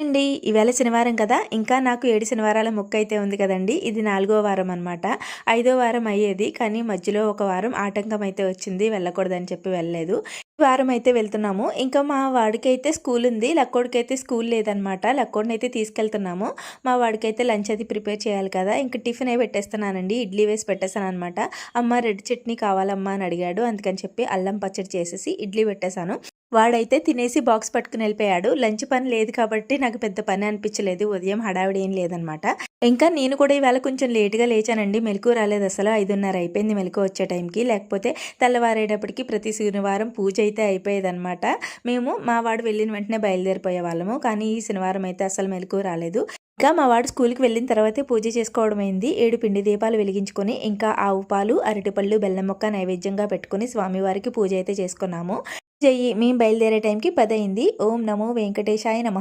అండి ఈవేళ శనివారం కదా. ఇంకా నాకు ఏడు శనివారాల మొక్క అయితే ఉంది కదండి. ఇది నాలుగో వారం అనమాట ఐదో వారం అయ్యేది కానీ మధ్యలో ఒక వారం ఆటంకం అయితే వచ్చింది వెళ్ళకూడదని చెప్పి వెళ్ళలేదు. ఈ వారం అయితే వెళ్తున్నాము. ఇంకా మా వాడికైతే స్కూల్ ఉంది. లక్కోడికి అయితే స్కూల్ లేదనమాట లక్కోడిని అయితే తీసుకెళ్తున్నాము. మా వాడికి అయితే లంచ్ అది ప్రిపేర్ చేయాలి కదా. ఇంకా టిఫిన్ అయి పెట్టేస్తున్నానండి. ఇడ్లీ వేసి పెట్టేస్తాను అనమాట అమ్మ రెడ్ చట్నీ కావాలమ్మా అని అడిగాడు. అందుకని చెప్పి అల్లం పచ్చడి చేసేసి ఇడ్లీ పెట్టేశాను. వాడైతే తినేసి బాక్స్ పట్టుకుని వెళ్ళిపోయాడు. లంచ్ పని లేదు కాబట్టి నాకు పెద్ద పని అనిపించలేదు. ఉదయం హడావిడి ఏం లేదనమాట. ఇంకా నేను కూడా ఈవేళ కొంచెం లేట్గా లేచానండి. మెలకు రాలేదు అసలు. ఐదున్నర అయిపోయింది మెలకు వచ్చే టైంకి. లేకపోతే తెల్లవారేటప్పటికి ప్రతి శనివారం పూజ అయితే అయిపోయేదనమాట. మేము మా వాడు వెళ్ళిన వెంటనే బయలుదేరిపోయే వాళ్ళము. కానీ ఈ శనివారం అయితే అసలు మెలకు రాలేదు. ఇంకా మా వాడు స్కూల్కి వెళ్ళిన తర్వాతే పూజ చేసుకోవడం అయింది. ఏడు పిండి దీపాలు వెలిగించుకొని ఇంకా ఆవు పాలు అరటిపళ్ళు బెల్లం మొక్క నైవేద్యంగా పెట్టుకుని స్వామివారికి పూజ అయితే చేసుకున్నాము. జయ్యి మేము బయలుదేరే టైంకి పదయింది. ఓం నమో వెంకటేశాయ నమ.